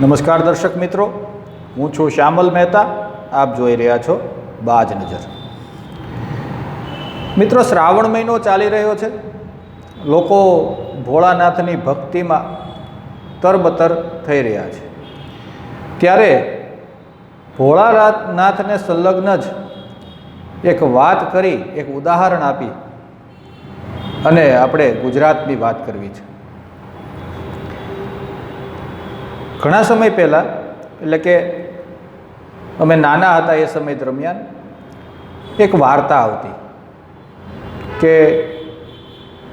નમસ્કાર દર્શક મિત્રો, હું છું શ્યામલ મહેતા, આપ જોઈ રહ્યા છો બાજ નજર. મિત્રો, શ્રાવણ મહિનો ચાલી રહ્યો છે. લોકો ભોળાનાથની ભક્તિમાં તરબતર થઈ રહ્યા છે. ત્યારે ભોળાનાથને સંલગ્ન જ એક વાત કરી, એક ઉદાહરણ આપી. અને આપણે ગુજરાતની વાત કરવી છે. ઘણા સમય પહેલાં, એટલે કે અમે નાના હતા એ સમય દરમિયાન, એક વાર્તા આવતી કે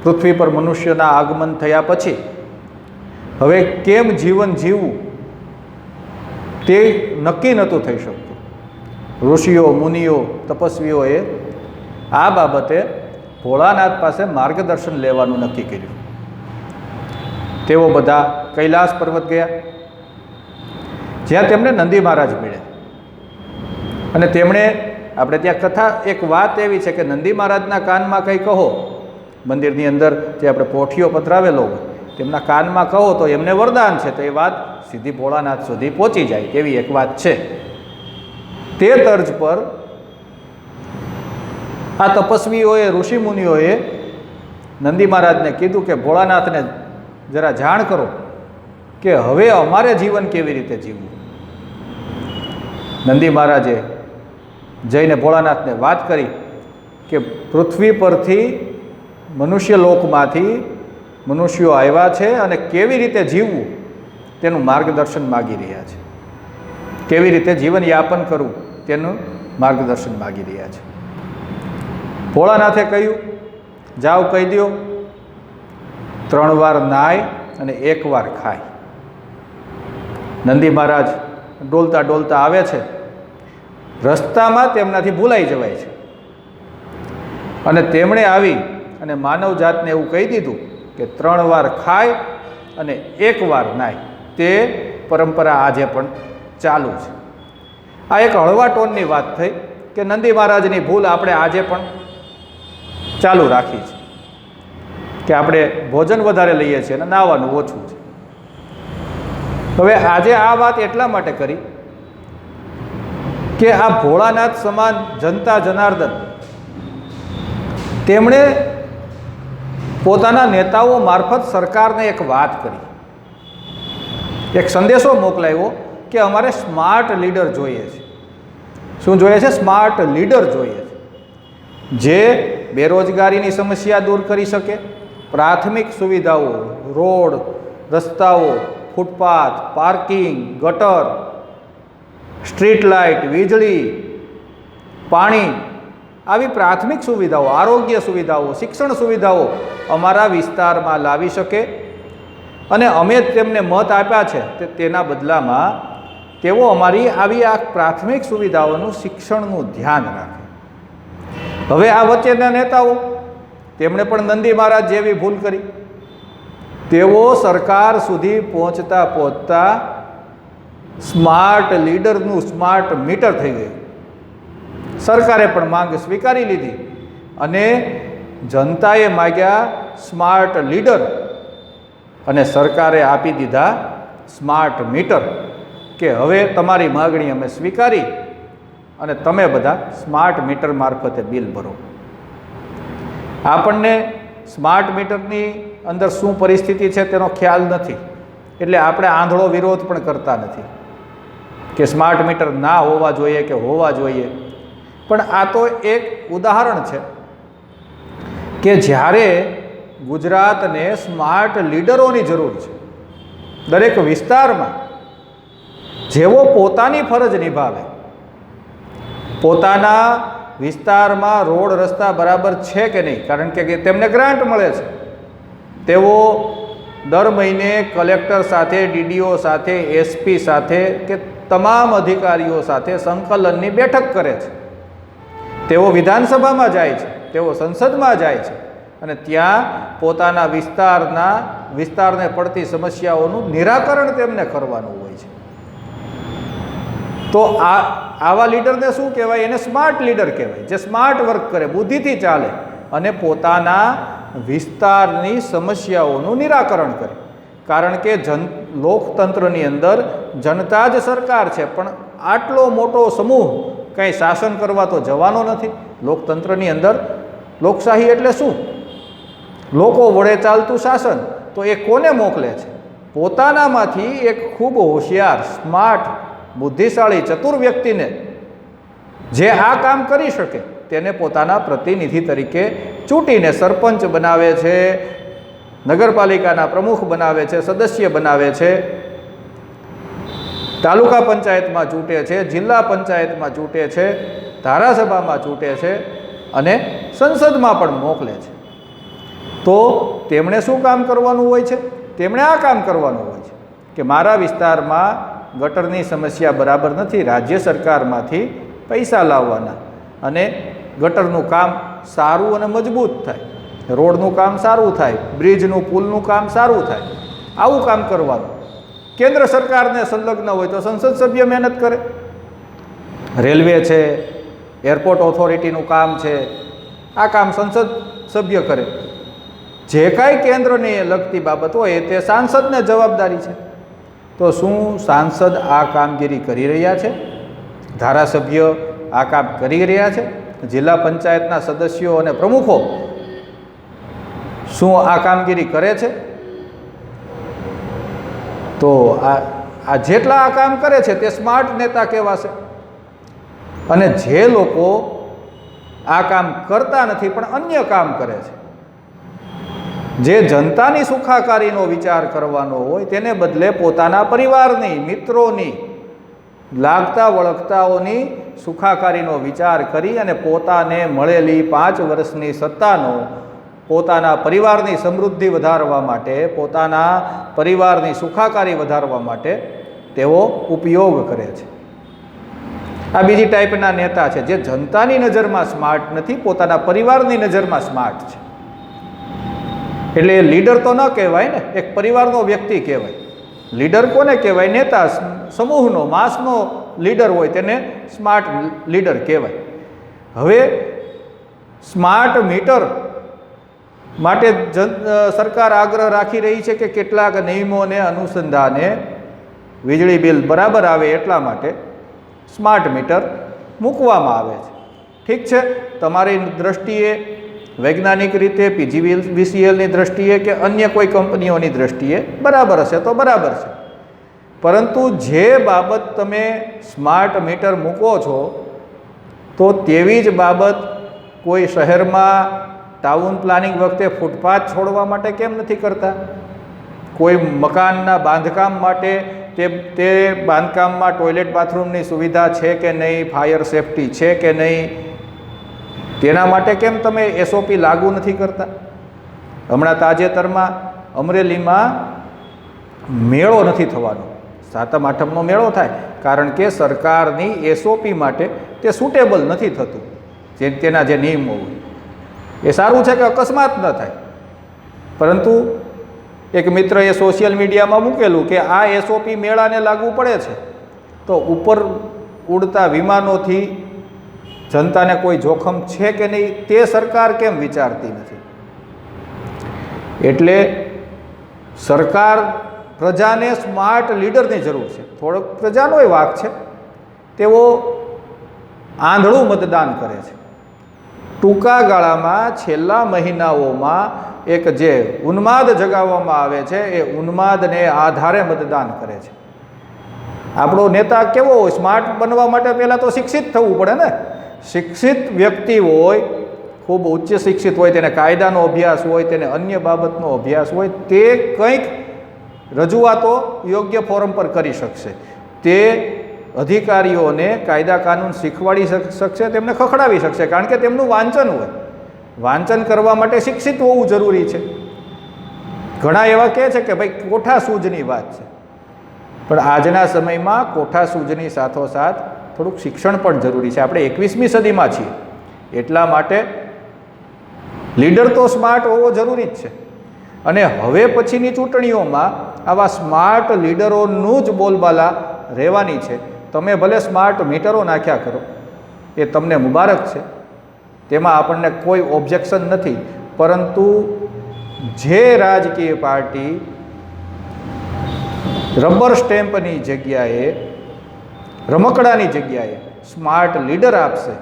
પૃથ્વી પર મનુષ્યના આગમન થયા પછી, હવે કેમ જીવન જીવવું તે નક્કી નહોતું થઈ શકતું. ઋષિઓ, મુનિઓ, તપસ્વીઓએ આ બાબતે ભોળાનાથ પાસે માર્ગદર્શન લેવાનું નક્કી કર્યું. તેઓ બધા કૈલાસ પર્વત ગયા. જ્યાં તેમને નંદી મહારાજ મળ્યા અને તેમણે, આપણે ત્યાં કથા, એક વાત એવી છે કે નંદી મહારાજના કાનમાં કંઈ કહો, મંદિરની અંદર જે આપણે પોઠીઓ પધરાવેલો તેમના કાનમાં કહો તો એમને વરદાન છે. તો એ વાત સીધી ભોળાનાથ સુધી પહોંચી જાય એવી એક વાત છે. તે તર્જ પર આ તપસ્વીઓએ, ઋષિમુનિઓએ નંદી મહારાજને કીધું કે ભોળાનાથને જરા જાણ કરો. કે હવે અમારે જીવન કેવી રીતે જીવવું? નંદી મહારાજે જઈને ભોળાનાથને વાત કરી કે પૃથ્વી પરથી મનુષ્ય લોકમાંથી મનુષ્યો આવ્યા છે અને કેવી રીતે જીવવું? તેનું માર્ગદર્શન માગી રહ્યા છે. કેવી રીતે જીવન યાપન કરવું? તેનું માર્ગદર્શન માગી રહ્યા છે. ભોળાનાથે કહ્યું, જાઓ કહી દો ત્રણ વાર નાય અને એક વાર ખાય. નંદી મહારાજ ડોલતા ડોલતા આવે છે. રસ્તામાં તેમનાથી ભૂલાઈ જવાય છે. અને તેમણે આવી અને માનવ જાતને એવું કહી દીધું કે ત્રણ વાર ખાય અને એક વાર નાય. તે પરંપરા આજે પણ ચાલુ છે. આ એક હળવા ટોનની વાત થઈ કે નંદી મહારાજની ભૂલ આપણે આજે પણ ચાલુ રાખી છે. કે આપણે ભોજન વધારે લઈએ છીએ અને નાવાનું ઓછું છે. હવે આજે આ વાત એટલા માટે કરી કે આ ભોળાનાથ સમાન જનતા જનાર્દન તેમણે પોતાના નેતાઓ મારફત સરકારને એક વાત કરી. એક સંદેશો મોકલાવ્યો કે અમારે સ્માર્ટ લીડર જોઈએ છે. શું જોઈએ છે? સ્માર્ટ લીડર જોઈએ છે. જે બેરોજગારીની સમસ્યા દૂર કરી શકે, પ્રાથમિક સુવિધાઓ, રોડ, રસ્તાઓ ફૂટપાથ, પાર્કિંગ, ગટર, સ્ટ્રીટ લાઇટ, વીજળી, પાણી આવી પ્રાથમિક સુવિધાઓ, આરોગ્ય સુવિધાઓ, શિક્ષણ સુવિધાઓ અમારા વિસ્તારમાં લાવી શકે અને અમે તેમને મત આપ્યા છે તે તેના બદલામાં તેઓ અમારી આવી આ પ્રાથમિક સુવિધાઓનું શિક્ષણનું ધ્યાન રાખે. હવે આ વચ્ચેના નેતાઓ, તેમણે પણ નંદી મહારાજ જેવી ભૂલ કરી. તેઓ સરકાર સુધી પહોંચતા પહોંચતા સ્માર્ટ લીડરનું સ્માર્ટ મીટર થઈ ગયું. સરકારે પણ માંગ સ્વીકારી લીધી અને જનતાએ માગ્યા સ્માર્ટ લીડર અને સરકારે આપી દીધા સ્માર્ટ મીટર કે હવે તમારી માગણી અમે સ્વીકારી અને તમે બધા સ્માર્ટ મીટર મારફતે બિલ ભરો. આપણને સ્માર્ટ મીટરની અંદર શું પરિસ્થિતિ છે તેનો ખ્યાલ નથી. એટલે આપણે આંધળો વિરોધ પણ કરતા નથી. કે સ્માર્ટ મીટર ના હોવા જોઈએ કે હોવા જોઈએ. પણ આ તો એક ઉદાહરણ છે કે જ્યારે ગુજરાતને સ્માર્ટ લીડરોની જરૂર છે. દરેક વિસ્તારમાં જેવો પોતાની ફરજ નિભાવે, પોતાના વિસ્તારમાં રોડ રસ્તા બરાબર છે કે નહીં? કારણ કે તેમને ગ્રાન્ટ મળે છે. તેઓ દર મહિને કલેક્ટર સાથે, ડીડીઓ સાથે, એસપી સાથે કે તમામ અધિકારીઓ સાથે સંકલનની બેઠક કરે છે. તેઓ વિધાનસભામાં જાય છે, તેઓ સંસદમાં જાય છે અને ત્યાં પોતાના વિસ્તારના, વિસ્તારને પડતી સમસ્યાઓનું નિરાકરણ તેમને કરવાનું હોય છે. તો આ, આવા લીડરને શું કહેવાય? એને સ્માર્ટ લીડર કહેવાય, જે સ્માર્ટ વર્ક કરે, બુદ્ધિથી ચાલે અને પોતાના વિસ્તારની સમસ્યાઓનું નિરાકરણ કરે. કારણ કે જન, લોકતંત્રની અંદર જનતા જ સરકાર છે, પણ આટલો મોટો સમૂહ કંઈ શાસન કરવા તો જવાનો નથી. લોકતંત્રની અંદર લોકશાહી એટલે શું? લોકો વડે ચાલતું શાસન તો એ કોને મોકલે છે? પોતાનામાંથી એક ખૂબ હોશિયાર, સ્માર્ટ, બુદ્ધિશાળી, ચતુર વ્યક્તિને જે આ કામ કરી શકે, તેને પોતાના પ્રતિનિધિ તરીકે ચૂંટીને સરપંચ બનાવે છે, નગરપાલિકાના પ્રમુખ બનાવે છે, સદસ્ય બનાવે છે. તાલુકા પંચાયતમાં ચૂંટે છે, જિલ્લા પંચાયતમાં ચૂંટે છે, ધારાસભામાં ચૂંટે છે અને સંસદમાં પણ મોકલે છે. તો તેમણે શું કામ કરવાનું હોય છે? તેમણે આ કામ કરવાનું હોય છે કે મારા વિસ્તારમાં ગટરની સમસ્યા બરાબર નથી, રાજ્ય સરકારમાંથી પૈસા લાવવાના અને ગટરનું કામ સારું અને મજબૂત થાય. રોડનું કામ સારું થાય, બ્રિજનું, પુલનું કામ સારું થાય. આવું કામ કરવાનું. કેન્દ્ર સરકારને સંલગ્ન હોય તો સંસદ સભ્ય મહેનત કરે. રેલવે છે, એરપોર્ટ ઓથોરિટીનું કામ છે, આ કામ સંસદ સભ્ય કરે. જે કાંઈ કેન્દ્રને લગતી બાબત હોય તે સાંસદને જવાબદારી છે. તો શું સાંસદ આ કામગીરી કરી રહ્યા છે? ધારાસભ્ય આ કામ કરી રહ્યા છે? જિલ્લા પંચાયતના સદસ્યો અને પ્રમુખો શું આ કામગીરી કરે છે? તો આ આ જેટલા આ કામ કરે છે તે સ્માર્ટ નેતા કહેવાશે. અને જે લોકો આ કામ કરતા નથી પણ અન્ય કામ કરે છે, જે જનતાની સુખાકારીનો વિચાર કરવાનો હોય તેને બદલે પોતાના પરિવારની, મિત્રોની, લાગતા વળગતાઓની સુખાકારીનો વિચાર કરી અને પોતાને મળેલી પાંચ વર્ષની સત્તાનો પોતાના પરિવારની સમૃદ્ધિ વધારવા માટે, પોતાના પરિવારની સુખાકારી વધારવા માટે તેઓ ઉપયોગ કરે છે. આ બીજી ટાઈપના નેતા છે જે જનતાની નજરમાં સ્માર્ટ નથી, પોતાના પરિવારની નજરમાં સ્માર્ટ છે. એટલે લીડર તો ન કહેવાય ને, એક પરિવારનો વ્યક્તિ કહેવાય. લીડર કોને કહેવાય? નેતા સમૂહનો, માસનો લીડર હોય તેને સ્માર્ટ લીડર કહેવાય. હવે સ્માર્ટ મીટર માટે સરકાર આગ્રહ રાખી રહી છે કે કેટલાક નિયમોને અનુસંધાને વીજળી બિલ બરાબર આવે એટલા માટે સ્માર્ટ મીટર મૂકવામાં આવે છે. ઠીક છે? તમારી દ્રષ્ટિએ વૈજ્ઞાનિક રીતે પીજી વીસીએલની દ્રષ્ટિએ કે અન્ય કોઈ કંપનીઓની દ્રષ્ટિએ બરાબર હશે તો બરાબર છે. પરંતુ જે બાબત તમે સ્માર્ટ મીટર મૂકો છો, તો તેવી જ બાબત કોઈ શહેરમાં ટાઉન પ્લાનિંગ વખતે ફૂટપાથ છોડવા માટે કેમ નથી કરતા? કોઈ મકાનના બાંધકામ માટે તે તે બાંધકામમાં ટોયલેટ બાથરૂમની સુવિધા છે કે નહીં? ફાયર સેફટી છે કે નહીં? તેના માટે કેમ તમે એસઓપી લાગુ નથી કરતા? હમણાં તાજેતરમાં અમરેલીમાં મેળો નથી થવાનો. સાતમ, આઠમનો મેળો થાય, કારણ કે સરકારની એસઓપી માટે તે સુટેબલ નથી થતું, જે તેના જે નિયમો હોય. એ સારું છે કે અકસ્માત ન થાય. પરંતુ એક મિત્રએ સોશિયલ મીડિયામાં મૂકેલું કે આ એસઓપી મેળાને લાગુ પડે છે, તો ઉપર ઉડતા વિમાનોથી જનતાને કોઈ જોખમ છે કે નહીં, તે સરકાર કેમ વિચારતી નથી? એટલે સરકાર પ્રજાને સ્માર્ટ લીડરની જરૂર છે. થોડોક પ્રજાનોય વાક છે. તેઓ આંધળું મતદાન કરે છે. ટૂંકા ગાળામાં છેલ્લા મહિનાઓમાં એક જે ઉન્માદ જગાવવામાં આવે છે, એ ઉન્માદને આધારે મતદાન કરે છે. આપણો નેતા કેવો હોય? સ્માર્ટ બનવા માટે પહેલાં તો શિક્ષિત થવું પડે ને. શિક્ષિત વ્યક્તિ હોય, ખૂબ ઉચ્ચ શિક્ષિત હોય, તેને કાયદાનો અભ્યાસ હોય, તેને અન્ય બાબતનો અભ્યાસ હોય, તે કંઈક રજૂઆતો યોગ્ય ફોરમ પર કરી શકશે. તે અધિકારીઓને કાયદા કાનૂન શીખવાડી શકશે, તેમને ખખડાવી શકશે, કારણ કે તેમનું વાંચન હોય. વાંચન કરવા માટે શિક્ષિત હોવું જરૂરી છે. ઘણા એવા કહે છે કે ભાઈ, કોઠા સૂજની વાત છે. પણ આજના સમયમાં કોઠા સૂજની સાથોસાથ થોડુંક શિક્ષણ પણ જરૂરી છે. આપણે એકવીસમી સદીમાં છીએ. એટલા માટે લીડર તો સ્માર્ટ હોવો જરૂરી જ છે. અને હવે પછીની ચૂંટણીઓમાં આવા સ્માર્ટ લીડરોનું જ બોલબાલા રહેવાની છે. તમે ભલે સ્માર્ટ મીટરો નાખ્યા કરો, એ તમને મુબારક છે. તેમાં આપણને કોઈ ઓબ્જેક્શન નથી, પરંતુ જે રાજકીય પાર્ટી રબર સ્ટેમ્પની જગ્યાએ, રમકડાની જગ્યાએ સ્માર્ટ લીડર આપશે.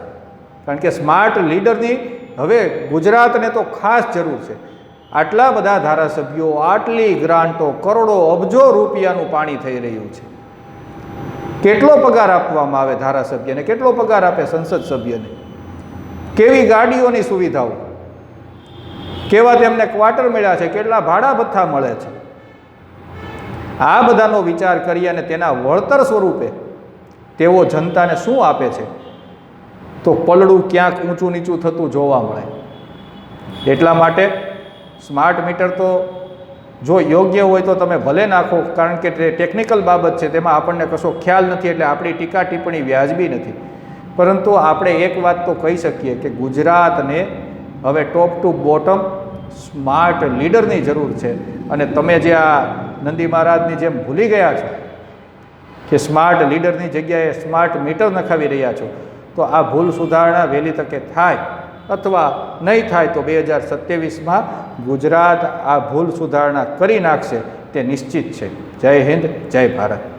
કારણ કે સ્માર્ટ લીડરની હવે ગુજરાતને તો ખાસ જરૂર છે. આટલા બધા ધારાસભ્યો, આટલી ગ્રાન્ટો, કરોડો, અબજો રૂપિયાનું પાણી થઈ રહ્યું છે. કેટલો પગાર આપવામાં આવે ધારાસભ્યને? કેટલો પગાર આપે સંસદ સભ્યને? કેવી ગાડીઓની સુવિધાઓ? કેવા તેમને ક્વાર્ટર મળ્યા છે? કેટલા ભાડા ભથ્થા મળે છે? આ બધાનો વિચાર કરી અને તેના વળતર સ્વરૂપે તેઓ જનતાને શું આપે છે? તો પલડું ક્યાંક ઊંચું નીચું થતું જોવા મળે. એટલા માટે સ્માર્ટ મીટર તો જો યોગ્ય હોય તો તમે ભલે નાખો, કારણ કે ટેકનિકલ બાબત છે, તેમાં આપણને કશો ખ્યાલ નથી, એટલે આપણી ટીકા ટિપ્પણી વ્યાજબી નથી. પરંતુ આપણે એક વાત તો કહી શકીએ કે ગુજરાતને હવે ટોપ ટુ બોટમ સ્માર્ટ લીડરની જરૂર છે. અને તમે જે આ નંદી મહારાજની જેમ ભૂલી ગયા છો કે સ્માર્ટ લીડરની જગ્યાએ સ્માર્ટ મીટર નખાવી રહ્યા છો, તો આ ભૂલ સુધારણા વહેલી તકે થાય. અથવા નહીં થાય તો બે હજાર સત્યાવીસમાં ગુજરાત આ ભૂલ સુધારણા કરી નાખશે તે નિશ્ચિત છે. જય હિન્દ, જય ભારત.